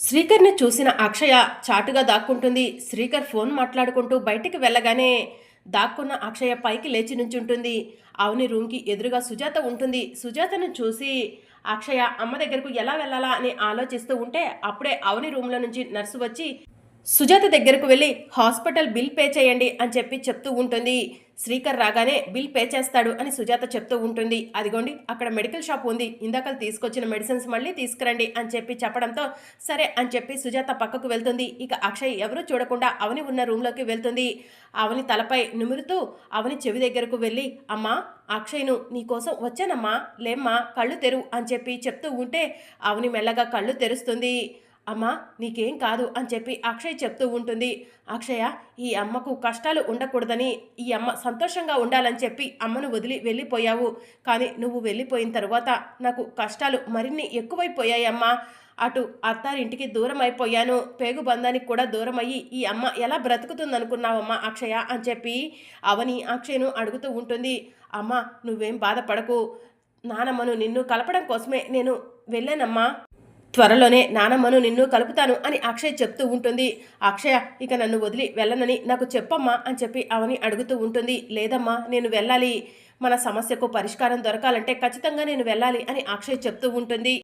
శ్రీకర్ని చూసిన అక్షయ చాటుగా దాక్కుంటుంది. శ్రీకర్ ఫోన్ మాట్లాడుకుంటూ బయటికి వెళ్ళగానే దాక్కున్న అక్షయ పైకి లేచి నుంచుంటుంది. అవని రూమ్కి ఎదురుగా సుజాత ఉంటుంది. సుజాతను చూసి అక్షయ అమ్మ దగ్గరకు ఎలా వెళ్ళాలా? అని ఆలోచిస్తూ ఉంటే అప్పుడే అవని రూమ్లో నుంచి నర్సు వచ్చి సుజాత దగ్గరకు వెళ్ళి హాస్పిటల్ బిల్ పే చేయండి అని చెప్పి చెప్తూ ఉంటుంది. శ్రీకర్ రాగానే బిల్ పే చేస్తాడు అని సుజాత చెప్తూ ఉంటుంది. అదిగోండి అక్కడ మెడికల్ షాప్ ఉంది. ఇందాక తీసుకొచ్చిన మెడిసిన్స్ మళ్ళీ తీసుకురండి అని చెప్పి చెప్పడంతో సరే అని చెప్పి సుజాత పక్కకు వెళ్తుంది. ఇక అక్షయ్ ఎవరూ చూడకుండా అవని ఉన్న రూమ్లోకి వెళ్తుంది. అవని తలపై నిమురుతూ అవని చెవి దగ్గరకు వెళ్ళి అమ్మా అక్షయ్ను నీకోసం వచ్చానమ్మా లేమ్మా కళ్ళు తెరువు అని చెప్పి చెప్తూ ఉంటే అవని మెల్లగా కళ్ళు తెరుస్తుంది. అమ్మా నీకేం కాదు అని చెప్పి అక్షయ్ చెప్తూ ఉంటుంది. అక్షయ ఈ అమ్మకు కష్టాలు ఉండకూడదని ఈ అమ్మ సంతోషంగా ఉండాలని చెప్పి అమ్మను వదిలి వెళ్ళిపోయావు. కానీ నువ్వు వెళ్ళిపోయిన తర్వాత నాకు కష్టాలు మరిన్ని ఎక్కువైపోయాయి అమ్మా. అటు అత్తారింటికి దూరం అయిపోయాను. పేగు బంధానికి కూడా దూరం అయ్యి ఈ అమ్మ ఎలా బ్రతుకుతుందనుకున్నావమ్మా అక్షయ అని చెప్పి అవని అక్షయ్ను అడుగుతూ ఉంటుంది. అమ్మ నువ్వేం బాధపడకు. నానమ్మను నిన్ను కలపడం కోసమే నేను వెళ్ళానమ్మా. త్వరలోనే నానమ్మను నిన్ను కలుపుతాను అని అక్షయ్ చెప్తూ ఉంటుంది. అక్షయ ఇక నన్ను వదిలి వెళ్ళనని నాకు చెప్పమ్మా అని చెప్పి అవని అడుగుతూ ఉంటుంది. లేదమ్మా నేను వెళ్ళాలి. మన సమస్యకు పరిష్కారం దొరకాలంటే ఖచ్చితంగా నేను వెళ్ళాలి అని అక్షయ్ చెప్తూ ఉంటుంది.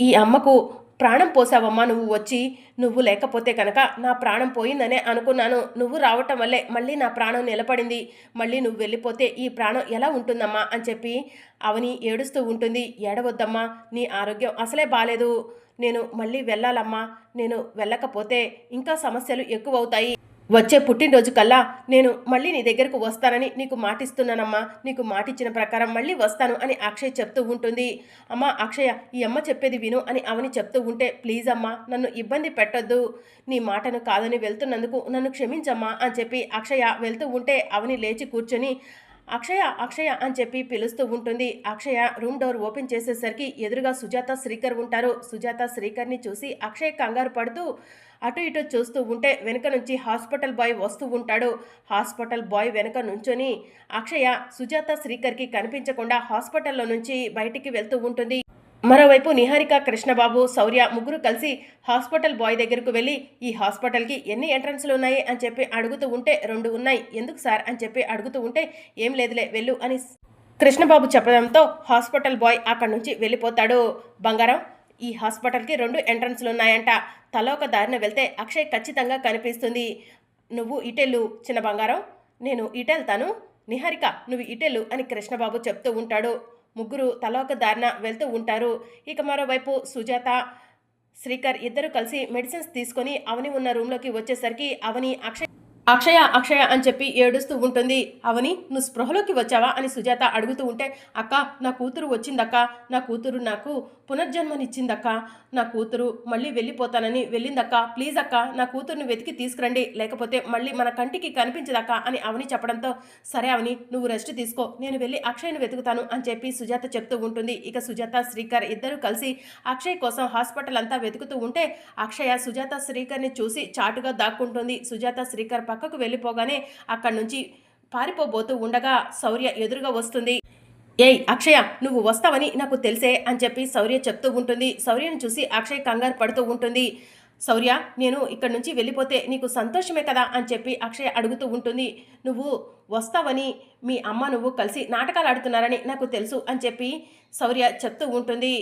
ఈ అమ్మకు ప్రాణం పోసావమ్మా నువ్వు వచ్చి నువ్వు లేకపోతే కనుక నా ప్రాణం పోయిందనే అనుకున్నాను. నువ్వు రావటం వల్లే మళ్ళీ నా ప్రాణం నిలబడింది. మళ్ళీ నువ్వు వెళ్ళిపోతే ఈ ప్రాణం ఎలా ఉంటుందమ్మా అని చెప్పి అవని ఏడుస్తూ ఉంటుంది. ఏడవద్దమ్మా నీ ఆరోగ్యం అసలే బాగాలేదు నేను మళ్ళీ వెళ్ళాలమ్మా. నేను వెళ్ళకపోతే ఇంకా సమస్యలు ఎక్కువవుతాయి. వచ్చే పుట్టినరోజు కల్లా నేను మళ్ళీ నీ దగ్గరకు వస్తానని నీకు మాటిస్తున్నానమ్మా. నీకు మాటిచ్చిన ప్రకారం మళ్ళీ వస్తాను అని అక్షయ్ చెప్తూ ఉంటుంది. అమ్మా అక్షయ ఈ అమ్మ చెప్పేది విను అని అవని చెప్తూ ఉంటే ప్లీజ్ అమ్మా నన్ను ఇబ్బంది పెట్టొద్దు. నీ మాటను కాదని వెళ్తున్నందుకు నన్ను క్షమించమ్మా అని చెప్పి అక్షయ వెళ్తూ ఉంటే అవని లేచి కూర్చొని అక్షయ అక్షయ అని చెప్పి పిలుస్తూ ఉంటుంది. అక్షయ రూమ్ డోర్ ఓపెన్ చేసేసరికి ఎదురుగా సుజాత శ్రీకర్ ఉంటారు. సుజాత శ్రీకర్ని చూసి అక్షయ్ కంగారు పడుతూ అటు ఇటు చూస్తూ ఉంటే వెనుక నుంచి హాస్పిటల్ బాయ్ వస్తూ ఉంటాడు. హాస్పిటల్ బాయ్ వెనుక నుంచొని అక్షయ సుజాత శ్రీకర్కి కనిపించకుండా హాస్పిటల్లో నుంచి బయటికి వెళ్తూ ఉంటుంది. మరోవైపు నిహారిక కృష్ణబాబు శౌర్య ముగ్గురు కలిసి హాస్పిటల్ బాయ్ దగ్గరకు వెళ్ళి ఈ హాస్పిటల్కి ఎన్ని ఎంట్రన్స్లు ఉన్నాయి అని చెప్పి అడుగుతూ ఉంటే రెండు ఉన్నాయి. ఎందుకు సార్ అని చెప్పి అడుగుతూ ఉంటే ఏం లేదులే వెళ్ళు అని కృష్ణబాబు చెప్పడంతో హాస్పిటల్ బాయ్ అక్కడి నుంచి వెళ్ళిపోతాడు. బంగారం ఈ హాస్పిటల్కి రెండు ఎంట్రన్స్లు ఉన్నాయంట. తల ఒక దారిన వెళ్తే అక్షయ్ ఖచ్చితంగా కనిపిస్తుంది. నువ్వు ఇటెళ్ళు చిన్న బంగారం. నేను ఇటెళ్తాను. నిహారిక నువ్వు ఇటెళ్ళు అని కృష్ణబాబు చెప్తూ ఉంటాడు. ముగ్గురు తల ఒక దారిన వెళ్తూ ఉంటారు. ఇక మరోవైపు సుజాత శ్రీకర్ ఇద్దరు కలిసి మెడిసిన్స్ తీసుకొని అవని ఉన్న రూమ్లోకి వచ్చేసరికి అవని అక్షయ్ అక్షయ అక్షయ అని చెప్పి ఏడుస్తూ ఉంటుంది. అవని నువ్వు స్పృహలోకి వచ్చావా? అని సుజాత అడుగుతూ ఉంటే అక్క నా కూతురు వచ్చిందక్క. నా కూతురు నాకు పునర్జన్మనిచ్చిందక్క. నా కూతురు మళ్ళీ వెళ్ళిపోతానని వెళ్ళిందక్క. ప్లీజ్ అక్క నా కూతురుని వెతికి తీసుకురండి. లేకపోతే మళ్ళీ మన కంటికి కనిపించదక్క అని అవని చెప్పడంతో సరే అవని నువ్వు రెస్ట్ తీసుకో. నేను వెళ్ళి అక్షయ్ని వెతుకుతాను అని చెప్పి సుజాత చెప్తూ ఉంటుంది. ఇక సుజాత శ్రీకర్ ఇద్దరు కలిసి అక్షయ్ కోసం హాస్పిటల్ అంతా వెతుకుతూ ఉంటే అక్షయ సుజాత శ్రీకర్ని చూసి చాటుగా దాక్కుంటుంది. సుజాత శ్రీకర్ పక్క పక్కకు వెళ్ళిపోగానే అక్కడి నుంచి పారిపోబోతూ ఉండగా శౌర్య ఎదురుగా వస్తుంది. ఏయ్ అక్షయ నువ్వు వస్తావని నాకు తెలిసే అని చెప్పి శౌర్య చెప్తూ ఉంటుంది. శౌర్యను చూసి అక్షయ్ కంగారు పడుతూ ఉంటుంది. శౌర్య నేను ఇక్కడి నుంచి వెళ్ళిపోతే నీకు సంతోషమే కదా అని చెప్పి అక్షయ్ అడుగుతూ ఉంటుంది. నువ్వు వస్తావని మీ అమ్మ నువ్వు కలిసి నాటకాలు ఆడుతున్నారని నాకు తెలుసు అని చెప్పి శౌర్య చెప్తూ ఉంటుంది.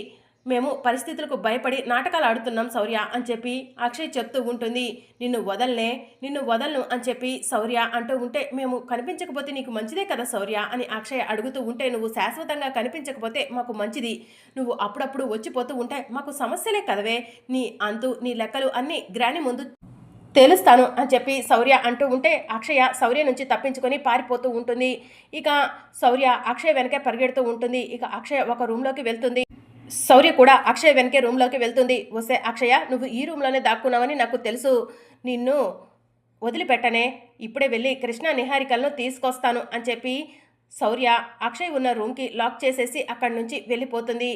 మేము పరిస్థితులకు భయపడి నాటకాలు ఆడుతున్నాం శౌర్య అని చెప్పి అక్షయ్ చెప్తూ ఉంటుంది. నిన్ను వదలనే నిన్ను వదలను అని చెప్పి శౌర్య అంటూ ఉంటే మేము కనిపించకపోతే నీకు మంచిదే కదా శౌర్య అని అక్షయ్ అడుగుతూ ఉంటే నువ్వు శాశ్వతంగా కనిపించకపోతే మాకు మంచిది. నువ్వు అప్పుడప్పుడు వచ్చిపోతూ ఉంటే మాకు సమస్యలే కదవే. నీ అంతు నీ లెక్కలు అన్నీ గ్రాని ముందు తెలుస్తాను అని చెప్పి శౌర్య అంటూ ఉంటే అక్షయ శౌర్య నుంచి తప్పించుకొని పారిపోతూ ఉంటుంది. ఇక శౌర్య అక్షయ్ వెనకే పరిగెడుతూ ఉంటుంది. ఇక అక్షయ ఒక రూమ్లోకి వెళ్తుంది. శౌర్య కూడా అక్షయ్ వెనకే రూమ్లోకి వెళ్తుంది. వస్తే అక్షయ నువ్వు ఈ రూమ్లోనే దాక్కున్నావని నాకు తెలుసు. నిన్ను వదిలిపెట్టనే. ఇప్పుడే వెళ్ళి కృష్ణ నిహారికలను తీసుకొస్తాను అని చెప్పి శౌర్య అక్షయ్ ఉన్న రూమ్కి లాక్ చేసేసి అక్కడి నుంచి వెళ్ళిపోతుంది.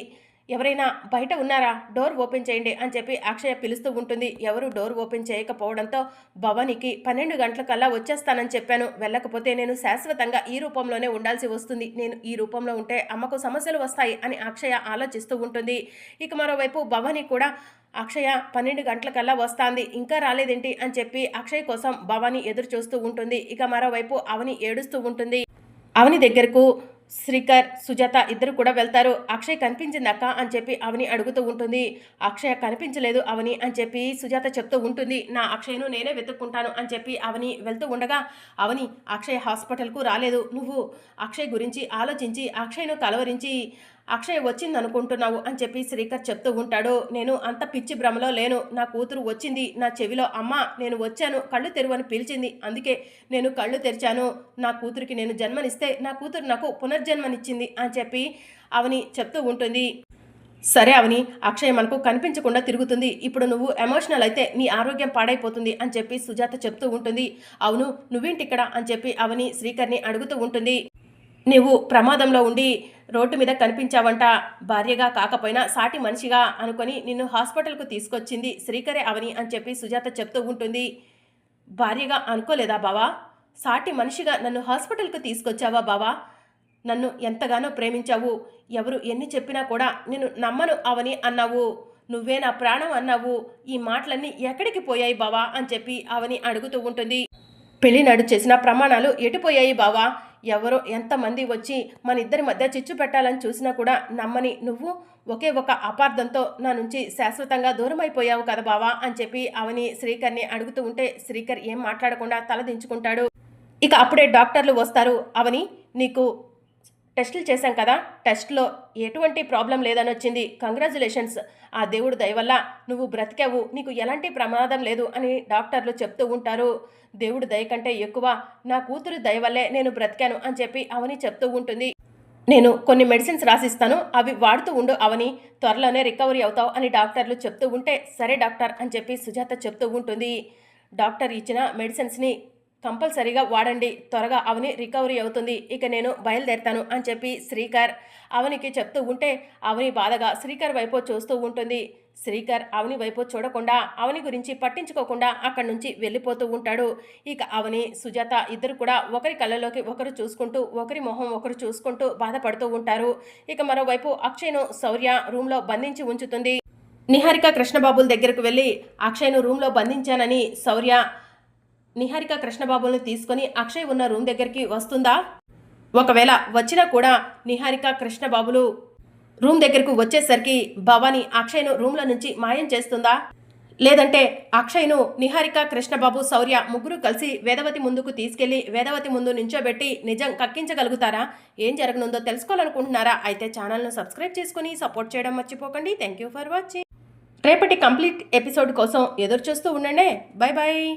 ఎవరైనా బయట ఉన్నారా? డోర్ ఓపెన్ చేయండి అని చెప్పి అక్షయ పిలుస్తూ ఉంటుంది. ఎవరు డోర్ ఓపెన్ చేయకపోవడంతో భవానికి పన్నెండు గంటలకల్లా వచ్చేస్తానని చెప్పాను. వెళ్ళకపోతే నేను శాశ్వతంగా ఈ రూపంలోనే ఉండాల్సి వస్తుంది. నేను ఈ రూపంలో ఉంటే అమ్మకు సమస్యలు వస్తాయి అని అక్షయ ఆలోచిస్తూ ఉంటుంది. ఇక మరోవైపు భవాని కూడా అక్షయ పన్నెండు గంటలకల్లా వస్తాంది. ఇంకా రాలేదేంటి? అని చెప్పి అక్షయ్ కోసం భవాని ఎదురు చూస్తూ ఉంటుంది. ఇక మరోవైపు అవని ఏడుస్తూ ఉంటుంది. అవని దగ్గరకు శ్రీకర్ సుజాత ఇద్దరు కూడా వెళ్తారు. అక్షయ్ కనిపించిందక్క అని చెప్పి అవని అడుగుతూ ఉంటుంది. అక్షయ కనిపించలేదు అవని అని చెప్పి సుజాత చెప్తూ ఉంటుంది. నా అక్షయ్ను నేనే వెతుక్కుంటాను అని చెప్పి అవని వెళ్తూ ఉండగా అవని అక్షయ్ హాస్పిటల్కు రాలేదు. నువ్వు అక్షయ్ గురించి ఆలోచించి అక్షయ్ను కలవరించి అక్షయ్ వచ్చింది అనుకుంటున్నావు అని చెప్పి శ్రీకర్ చెప్తూ ఉంటాడు. నేను అంత పిచ్చి భ్రమలో లేను. నా కూతురు వచ్చింది. నా చెవిలో అమ్మ నేను వచ్చాను. కళ్ళు తెరువని పిలిచింది. అందుకే నేను కళ్ళు తెరిచాను. నా కూతురికి నేను జన్మనిస్తే నా కూతురు నాకు పునర్జన్మనిచ్చింది అని చెప్పి అవని చెప్తూ ఉంటుంది. సరే అవని అక్షయ్ మనకు కనిపించకుండా తిరుగుతుంది. ఇప్పుడు నువ్వు ఎమోషనల్ అయితే నీ ఆరోగ్యం పాడైపోతుంది అని చెప్పి సుజాత చెప్తూ ఉంటుంది. అవును నువ్వేంటిక్కడ అని చెప్పి అవని శ్రీకర్ని అడుగుతూ ఉంటుంది. నువ్వు ప్రమాదంలో ఉండి రోడ్డు మీద కనిపించావంట. భార్యగా కాకపోయినా సాటి మనిషిగా అనుకొని నిన్ను హాస్పిటల్కు తీసుకొచ్చింది శ్రీకరే అవని అని చెప్పి సుజాత చెప్తూ ఉంటుంది. భార్యగా అనుకోలేదా బావా? సాటి మనిషిగా నన్ను హాస్పిటల్కు తీసుకొచ్చావా బావా? నన్ను ఎంతగానో ప్రేమించావు. ఎవరు ఎన్ని చెప్పినా కూడా నేను నమ్మను అవని అన్నావు. నువ్వే నా ప్రాణం అన్నావు. ఈ మాటలన్నీ ఎక్కడికి పోయాయి బావా? అని చెప్పి అవని అడుగుతూ ఉంటుంది. పెళ్ళి నడు చేసిన ప్రమాణాలు ఎటుపోయాయి బావా? ఎవరో ఎంతమంది వచ్చి మన ఇద్దరి మధ్య చిచ్చు పెట్టాలని చూసినా కూడా నమ్మని నువ్వు ఒకే ఒక అపార్థంతో నా నుంచి శాశ్వతంగా దూరం అయిపోయావు కదా బావా అని చెప్పి అవని శ్రీకర్ని అడుగుతూ ఉంటే శ్రీకర్ ఏం మాట్లాడకుండా తలదించుకుంటాడు. ఇక అప్పుడే డాక్టర్లు వస్తారు. అవని నీకు టెస్టులు చేశాం కదా టెస్ట్లో ఎటువంటి ప్రాబ్లం లేదని వచ్చింది. కంగ్రాచులేషన్స్. ఆ దేవుడు దయ వల్ల నువ్వు బ్రతికావు. నీకు ఎలాంటి ప్రమాదం లేదు అని డాక్టర్లు చెప్తూ ఉంటారు. దేవుడు దయ కంటే ఎక్కువ నా కూతురు దయ వల్లే నేను బ్రతికాను అని చెప్పి అవని చెప్తూ ఉంటుంది. నేను కొన్ని మెడిసిన్స్ రాసిస్తాను. అవి వాడుతూ ఉండు అవని. త్వరలోనే రికవరీ అవుతావు అని డాక్టర్లు చెప్తూ ఉంటే సరే డాక్టర్ అని చెప్పి సుజాత చెప్తూ ఉంటుంది. డాక్టర్ ఇచ్చిన మెడిసిన్స్ని కంపల్సరీగా వాడండి. త్వరగా అవని రికవరీ అవుతుంది. ఇక నేను బయలుదేరుతాను అని చెప్పి శ్రీకర్ అవనికి చెప్తూ ఉంటే అవని బాధగా శ్రీకర్ వైపు చూస్తూ ఉంటుంది. శ్రీకర్ అవని వైపు చూడకుండా అవని గురించి పట్టించుకోకుండా అక్కడి నుంచి వెళ్ళిపోతూ ఉంటాడు. ఇక అవని సుజాత ఇద్దరు కూడా ఒకరి కళ్ళలోకి ఒకరు చూసుకుంటూ ఒకరి మొహం ఒకరు చూసుకుంటూ బాధపడుతూ ఉంటారు. ఇక మరోవైపు అక్షయ్ను శౌర్య రూమ్లో బంధించి ఉంచుతుంది. నిహారిక కృష్ణబాబుల దగ్గరకు వెళ్ళి అక్షయ్ను రూమ్లో బంధించానని శౌర్య నిహారిక కృష్ణబాబును తీసుకొని అక్షయ్ ఉన్న రూమ్ దగ్గరికి వస్తుందా? ఒకవేళ వచ్చినా కూడా నిహారిక కృష్ణబాబులు రూమ్ దగ్గరకు వచ్చేసరికి భవాని అక్షయ్ను రూమ్ల నుంచి మాయం చేస్తుందా? లేదంటే అక్షయ్ను నిహారిక కృష్ణబాబు శౌర్య ముగ్గురు కలిసి వేదవతి ముందుకు తీసుకెళ్ళి వేదవతి ముందు నించోబెట్టి నిజం కక్కించగలుగుతారా? ఏం జరగనుందో తెలుసుకోవాలనుకుంటున్నారా? అయితే ఛానల్ను సబ్స్క్రైబ్ చేసుకుని సపోర్ట్ చేయడం మర్చిపోకండి. Thank you for watching. రేపటి కంప్లీట్ ఎపిసోడ్ కోసం ఎదురు చూస్తూ ఉండండి. Bye bye